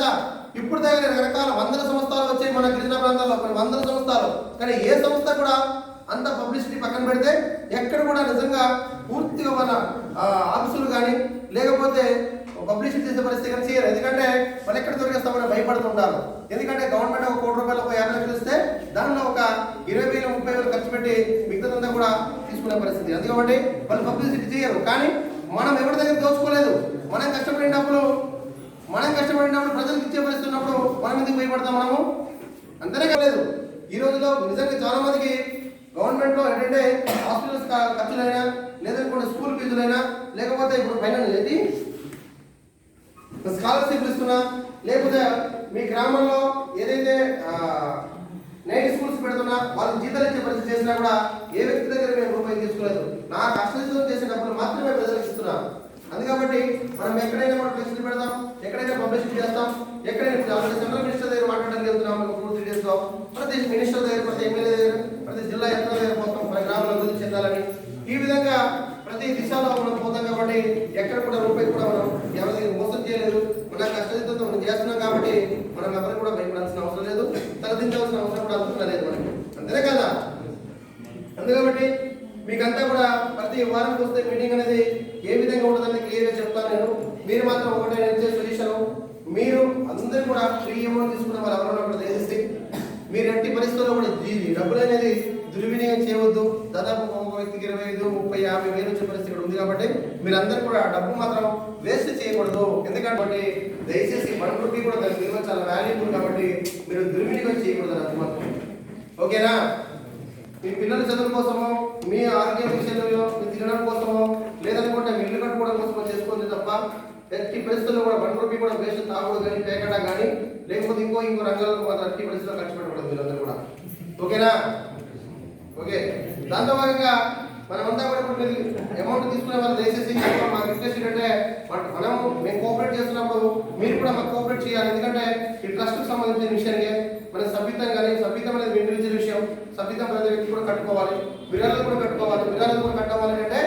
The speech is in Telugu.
ఎంత ఇప్పుడు దగ్గర రకరకాల వందల సంస్థలు వచ్చాయి మన గిరిజన ప్రాంతాల్లో కొన్ని వందల సంస్థలు. కానీ ఏ సంస్థ కూడా అంత పబ్లిసిటీ పక్కన పెడితే ఎక్కడ కూడా నిజంగా పూర్తిగా మన ఆఫీసులు కానీ లేకపోతే పబ్లిసిటీ చేసే పరిస్థితి కానీ చేయరు. ఎందుకంటే వాళ్ళు ఎక్కడ దొరికేస్తామని భయపడుతుంటారు. ఎందుకంటే గవర్నమెంట్ ఒక కోటి రూపాయలు ఒక యాభై లక్షలు ఇస్తే దానిలో ఒక ఇరవై వేలు ముప్పై వేలు ఖర్చు పెట్టి మిగతాదంతా కూడా తీసుకునే పరిస్థితి. అందుకే వాళ్ళు పబ్లిసిటీ చేయరు. కానీ మనం ఎవరి దగ్గర దోచుకోలేదు? మనం ప్రజలకు ఇచ్చే పరిస్థితి ఉన్నప్పుడు మనం ఎందుకు భయపడతాం మనము? అంతేనే కాలేదు. ఈ రోజులో నిజంగా చాలా మందికి గవర్నమెంట్లో ఏంటంటే హాస్పిటల్స్ క- ఖర్చులైనా లేదనుకుంటే స్కూల్ ఫీజులైనా లేకపోతే ఇప్పుడు పైన ఏంటి? స్కాలర్షిప్ ఇస్తున్నా లేకపోతే మీ గ్రామంలో ఏదైతే నైట్ స్కూల్స్ పెడుతున్నా వాళ్ళకి జీతాలు ఇచ్చే పరిస్థితి చేసినా కూడా ఏ వ్యక్తి దగ్గర మేము రూపాయి తీసుకోలేదు. నా కష్టం చేసే డబ్బులు మాత్రమే ప్రజలకు ఇస్తున్నా అది కాబట్టి మనం ఎక్కడైనా మనం ఫెసిలిటీ పెడతాం ఎక్కడైనా పబ్లిసిటీ చేస్తాం. ఎక్కడైనా సెంట్రల్ మినిస్టర్ దగ్గర మాట్లాడడానికి వెళ్తున్నాం ఒక టూ త్రీ డేస్లో. ప్రతి మినిస్టర్ దగ్గర ప్రతి ఎమ్మెల్యే దగ్గర ప్రతి జిల్లా యంత్రం దగ్గర పోతాం. మన గ్రామాల అభివృద్ధి చెందాలని. ఈ విధంగా ప్రతి దిశలో మనం పోతాం కాబట్టి ఎక్కడ కూడా రూపాయి కూడా మనం ఎవరి మోసం చేయలేదు. మన కష్టంతో మనం చేస్తున్నాం కాబట్టి మనం ఎవరు కూడా భయపడాల్సిన అవసరం లేదు. తలదించాల్సిన అవసరం కూడా అవసరం లేదు మనకి. అంతేనే కదా? అందుకబట్టి మీకంతా కూడా ప్రతి వారానికి వస్తే మీటింగ్ అనేది ఏ విధంగా ఉంటుందని క్లియర్గా చెప్తాను నేను. మీరు మాత్రం ఒకటే నేను ఇచ్చే సొల్యూషన్ మీరు అందరూ కూడా ఫ్రీ అమౌంట్ తీసుకున్న వాళ్ళు ఎవరైనా కూడా దయచేసి మీరు ఎట్టి పరిస్థితుల్లో కూడా ఈ డబ్బులు అనేది దుర్వినియోగం చేయవద్దు. దాదాపు ఒక వ్యక్తికి ఇరవై ఐదు ముప్పై యాభై వేలు వచ్చే పరిస్థితి ఉంది కాబట్టి మీరందరూ కూడా డబ్బు మాత్రం వేస్ట్ చేయకూడదు. ఎందుకంటే దయచేసి వన్ రూపీ కూడా దాని విలువ చాలా వాల్యూబుల్ కాబట్టి మీరు దుర్వినియోగం చేయకూడదు అది మాత్రం ఓకేనా? మీ పిల్లల చదువు కోసమో మీ ఆరోగ్య విషయంలో మీ తినడం కోసమో లేదనుకుంటే మీ ఇల్లు కట్టుకోవడం కోసం చేసుకోండి తప్ప ఎట్టి పరిస్థితుల్లో కూడా వన్ రూపీ కూడా వేస్ట్ తాగకూడదు కానీ పేకట కానీ లేకపోతే ఇంకో ఇంకో రంగాలకు మాత్రం ఎట్టి పరిస్థితుల్లో ఖర్చు పెట్టకూడదు వీళ్ళందరూ కూడా. ఓకేనా? ఓకే. దాంతో భాగంగా మనమంతా కూడా ఇప్పుడు అమౌంట్ తీసుకునే వాళ్ళు దయచేసి మా రిక్వెస్ట్ ఏంటంటే మనం మేము కోఆపరేట్ చేస్తున్నప్పుడు మీరు కూడా మాకు కోఆపరేట్ చేయాలి. ఎందుకంటే ఈ ట్రస్ట్కి సంబంధించిన విషయానికి మన సభ్యతం కానీ సభ్యతం అనేది ఇండివిజువల్ విషయం. సభ్యతం అనేది వ్యక్తి కూడా కట్టుకోవాలి. విరాళాలు కూడా కట్టుకోవాలి. విరాళాలు కూడా కట్టుకోవాలి అంటే